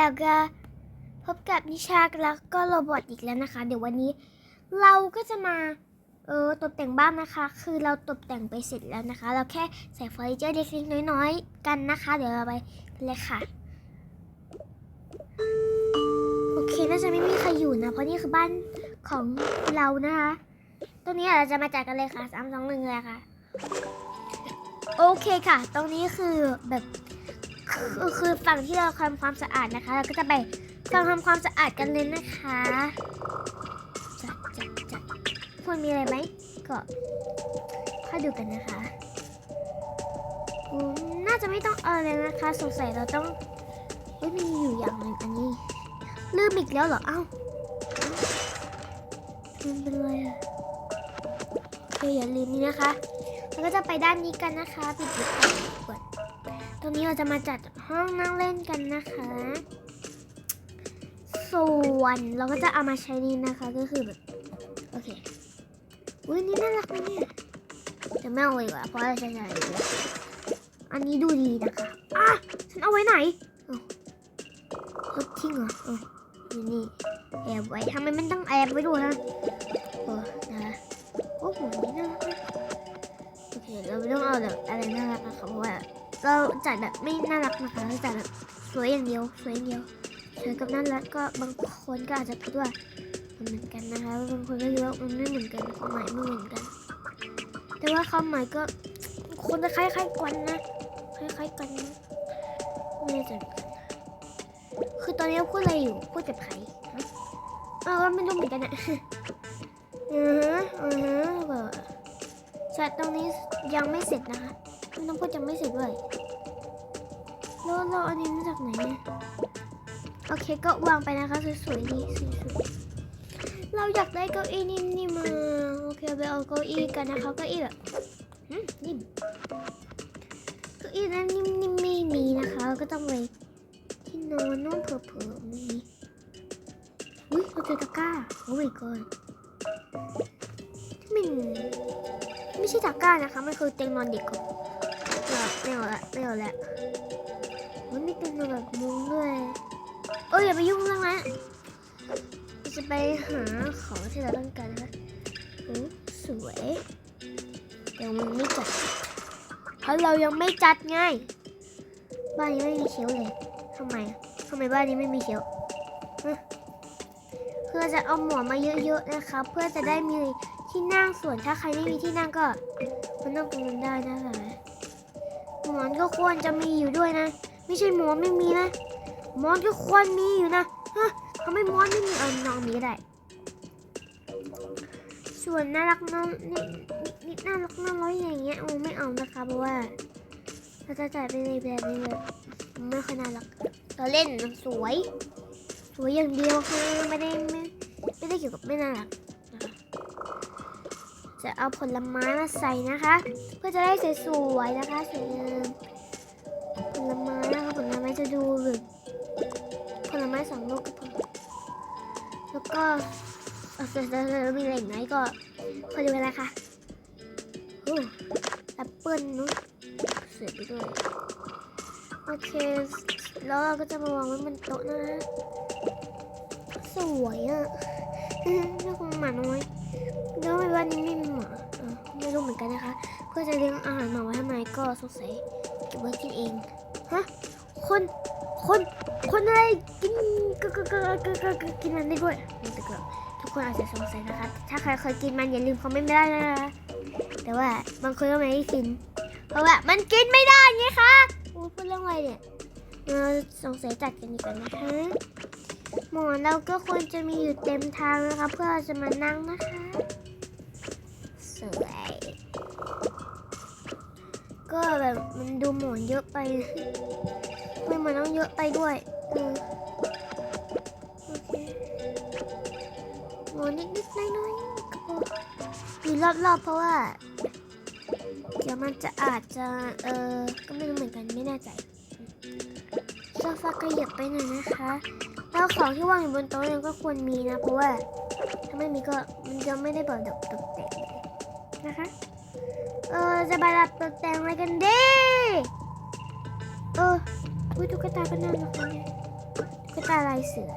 แล้วก็พบกับนิชาแล้วก็โรบอทอีกแล้วนะคะ เดี๋ยววันนี้เราก็จะมาเออตกแต่งบ้านนะคะ คือเราตกแต่งไปเสร็จแล้วนะคะ เราแค่ใส่เฟอร์นิเจอร์เล็กๆน้อยๆกันนะคะ เดี๋ยวเราไปกันเลยค่ะ โอเคน่าจะไม่มีใครอยู่นะ เพราะนี่คือบ้านของเรานะคะ ตรงนี้เราจะมาจัดกันเลยค่ะสามสองหนึ่งเลยค่ะ โอเคค่ะ ตรงนี้คือแบบ คือคือฝั่งที่เราทำความสะอาดนะคะ เราก็จะไปฝั่งทำความสะอาดกันเลยนะคะจัดจัดจัดควรมีอะไรไหมก็ค่อยดูกันนะคะน่าจะไม่ต้องเอาเลยนะคะ สงสัยเราต้องเฮ้ยมีอยู่อย่างหนึ่งอันนี้ลืมอีกแล้วเหรอ เอ้าลืมไปเลยอะโอเคอย่าลืมนี่นะคะ เราก็จะไปด้านนี้กันนะคะ ปิดปิดก่อนเปิดตรงนี้เราจะมาจัด ห้องนั่งเล่นกันนะคะ ส่วนเราก็จะเอามาใช้นี่นะคะก็คือแบบโอเคอุ้ยนี่น่ารักไหมเนี่ยจะไม่เอาเลยว่ะเพราะจะใช้อันนี้ดูดีนะคะอะฉันเอาไว้ไหนเอาทิ้งเหรอเอออยู่นี่แอบไว้ทำไมมันต้องแอบไว้ด้วยฮะเออนะคะโอ้โหนี่น่ารักโอเคเราไม่ต้องเอาแบบอะไรน่ารักนะคะเพราะว่า เราจัดแบบไม่น่ารักนะคะเราจัดแบบสวยอย่างเดียวสวยอย่างเดียวสวยกับน่ารักก็บางคนก็อาจจะคิดว่ามันเหมือนกันนะคะบางคนก็คิดว่ามันไม่เหมือนกันความหมายไม่เหมือนกัน แต่ว่าความหมายก็คนจะคล้ายๆกันนะคล้ายๆกันนะไม่แน่ใจเหมือนกันคือตอนนี้พูดอะไรอยู่พูดกับใครเออไม่รู้เหมือนกันอะอือฮะอือฮะแบบแชทตรงนี้ยังไม่เสร็จนะคะ ไม่ต้องพูดยังไม่เสร็จด้วยแล้วเราอันนี้มาจากไหนเนี่ยโอเคก็วางไปนะคะสวยๆดีสวยๆเราอยากได้เก้าอี้นิ่มๆมาโอเคไปเอาเก้าอี้กันนะคะเก้าอี้แบบนิ่มเก้าอี้นั้นนิ่มๆไม่มีนะคะก็ต้องไปที่นอนนู่นเผลอๆมีอุ้ยเราเจอตะกร้าโอ้ my god ไม่ไม่ใช่ตะกร้านะคะมันคือเตียงนอนเด็กของ ไม่เอาละไม่เอาละมันมีเตียงนแบบมุ้งด้วยเอออย่าไปยุ่งเรื่องนั้นจะไปหาของที่เราต้องการนะโอ้สวยแต่มันไม่จัดเพราะเรายังไม่จัดไงบ้านนี้ไม่มีเชลฟ์เลยทำไมทำไมบ้านนี้ไม่มีเชลฟ์ฮะเพื่อจะเอาหมอนมาเยอะๆนะคะเพื่อจะได้มีที่นั่งส่วนถ้าใครไม่มีที่นั่งก็มันนั่งตรงนั้นได้นะคะห มอนก็ควรจะมีอยู่ด้วยนะ ไม่ใช่หมอนไม่มีนะหมอนก็ควรมีอยู่นะฮะทำไมหมอนไม่มีเออนอนมีก็ได้ ส่วนน่ารักน้องนี่นี่น่ารักน้อยอย่างเงี้ยโอ้ไม่เอานะคะเพราะว่าเราจะจ่ายไปในแบบนี้เลยไม่ค่อยน่ารักเราเล่นมันสวย สวยอย่างเดียวค่ะไม่ได้ไม่ไม่ได้เกี่ยวกับไม่น่ารัก จะเอาผลไม้มาใส่นะคะ เพื่อจะได้สวยๆนะคะสวยงามผลไม้นะคะผลไม้จะดูแบบผลไม้สองลูกก็พอแล้วก็เอาจแล้วมีอะไรอีกไหมก็คอดูกันนะคะโอ้แอปเปิ้ลนู้นเสือไปด้วยโอเคแล้วเราก็จะมาวางไว้บนโต๊ะนะสวยอะนี่คงหมาน้อย แล้วทำไมวันนี้ไม่มีหมาไม่รู้เหมือนกันนะคะ เพื่อจะเลี้ยงอาหารหมาไว้ทำไมก็สงสัยเก็บไว้กินเองฮะคนคนคนอะไรกินกกกกกกกินมันได้ด้วยแต่ก็ทุกคนอาจจะสงสัยนะคะ ถ้าใครเคยกินมันอย่าลืมคอมเมนต์ไม่ได้นะคะแต่ว่าบางคนก็ไม่ได้กิน เพราะว่ามันกินไม่ได้ไงคะโอ้พูดเรื่องอะไรเนี่ยเราสงสัยจัดกันดีกว่านะคะ หมอนเราก็ควรจะมีอยู่เต็มทางนะคะ เพื่อเราจะมานั่งนะคะ สวย ก็แบบมันดูหมอนเยอะไปไม่มันต้องเยอะไปด้วยเออโอเคหมอนนิดๆน้อยๆก็พออยู่รอบๆเพราะว่า เดี๋ยวมันจะอาจจะเออก็ไม่รู้เหมือนกันไม่แน่ใจโซฟาขยับไปหน่อยนะคะ แล้วของที่วางอยู่บนโต๊ะเนี่ยก็ควรมีนะ เพราะว่าถ้าไม่มีก็มันจะไม่ได้บอกตกตกแต่งนะคะ เออจะไปรับตกแต่งอะไรกันดี เอออุ้ยตุ๊กตาก็น่ารักนะเนี่ยตุ๊กตุ๊กตาลายเสือ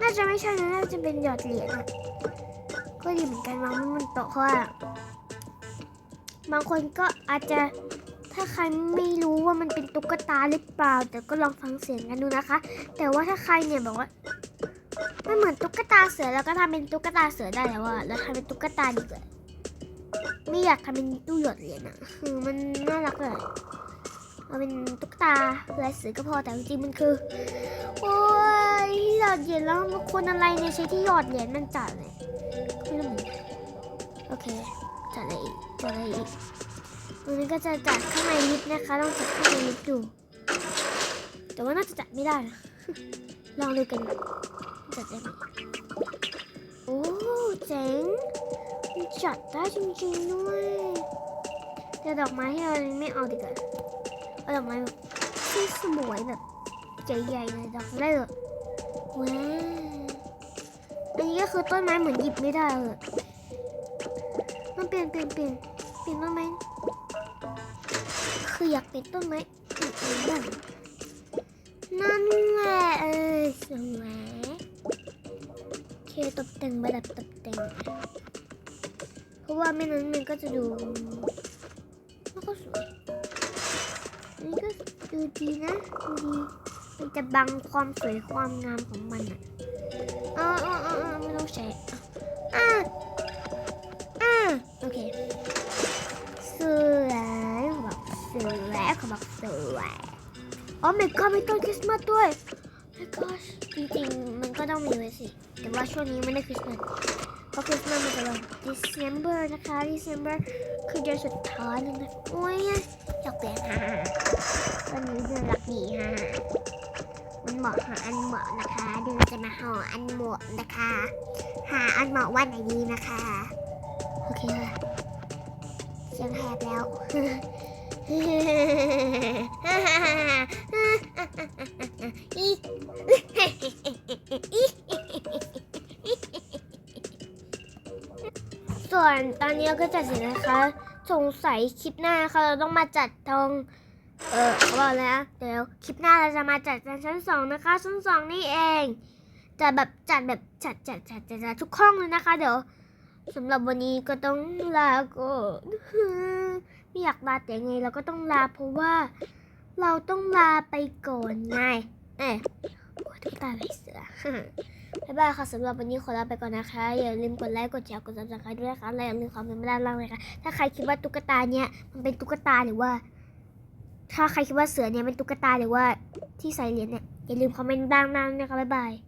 น่าจะไม่ใช่นะ น่าจะเป็นหยอดเหรียญอะก็ดีเหมือนกันวางไว้บนโต๊ะเพราะว่าบางคนก็อาจจะ ถ้าใครไม่รู้ว่ามันเป็นตุ๊กตาหรือเปล่า แต่ก็ลองฟังเสียงกันดูนะคะ แต่ว่าถ้าใครเนี่ยบอกว่ามันเหมือนตุ๊กตาเสือแล้วก็ทำเป็นตุ๊กตาเสือได้แล้วอะแล้วทำเป็นตุ๊กตาดีกว่าไม่อยากทำเป็นตู้หยดเหรียญอะคือมันน่ารักเลยเอาเป็นตุ๊กตาลายเสือก็พอแต่จริงๆมันคือโอ้ยหยอดเหรียญแล้วมันคนอะไรเนี่ยใช้ที่หยอดเหรียญมันจัดเลยไม่รู้เหมือนโอเคจัดอะไรอีกจัดอะไรอีก ตรงนี้ก็จะจัดข้างในลิฟต์นะคะลองจัดข้างในลิฟต์ดู แต่ว่าน่าจะจัดไม่ได้นะลองดูกันจัดได้ไหมโอ้เจ๋งจัดได้จริงๆด้วยแต่ดอกไม้ที่เราไม่เอาดีกว่าเอาดอกไม้แบบที่สวยแบบใหญ่ๆเลยดอกได้เลยว้าอันนี้ก็คือต้นไม้เหมือนหยิบไม่ได้เลยต้องเปลี่ยนเปลี่ยนเปลี่ยนเปลี่ยนต้นไม้ คืออยากเป็นต้นไม้อื่นๆบ้างนั่นแหละเออสวยโอเคตกแต่งประดับตกแต่งเพราะว่าไม่นั้นมันก็จะดูม่ค่อยสวยนนี้ก็ดูดีนะดูดีมันจะบังความสวยความงามของมันอะเออ บอกสวยอ๋อไม่ก็มีต้นคริสต์มาสด้วย my gosh จริงๆมันก็ต้องมีไว้สิ แต่ว่าช่วงนี้ไม่ได้คริสต์มาสเพราะคริสต์มาสมันจะวัน December นะคะ December คือเดือนสุดท้ายเลยนะโอ้ยอยากเปลี่ยนฮ่าวันนี้น่ารักดีฮ่ามันเหมาะหาอันเหมาะนะคะเดี๋ยวเราจะมาหาอันเหมาะนะคะ หาอันเหมาะวันไหนดีนะคะ โอเคค่ะเสียงแหบแล้ว ส่วนตอนนี้เราก็จัดเสร็จนะคะ สงสัยคลิปหน้าค่ะเราต้องมาจัดตรงเออบอกเลยนะเดี๋ยวคลิปหน้าเราจะมาจัดกันชั้นสองนะคะชั้นสองนี่เองจะแบบจัดแบบจัดจัดจัดจัดจัดทุกห้องเลยนะคะ เดี๋ยว สำหรับวันนี้ก็ต้องลาก็ไม่อยากลาแต่ไงเราก็ต้องลาเพราะว่า เราต้องลาไปก่อนไงเอ๊ะโอ้ตุ๊กตาลายเสือบ๊ายบายค่ะสำหรับวันนี้ขอลาไปก่อนนะคะ อย่าลืมกดไลค์กดแชร์กดซับสไครต์ด้วยนะคะและอย่าลืมคอมเมนต์มาด้านล่างเลยค่ะถ้าใครคิดว่าตุ๊กตาเนี่ยมันเป็นตุ๊กตาหรือว่า ถ้าใครคิดว่าเสือเนี่ยเป็นตุ๊กตาหรือว่าที่ใส่เหรียญเนี่ยอย่าลืมคอมเมนต์ด้านล่างนะคะบ๊ายบาย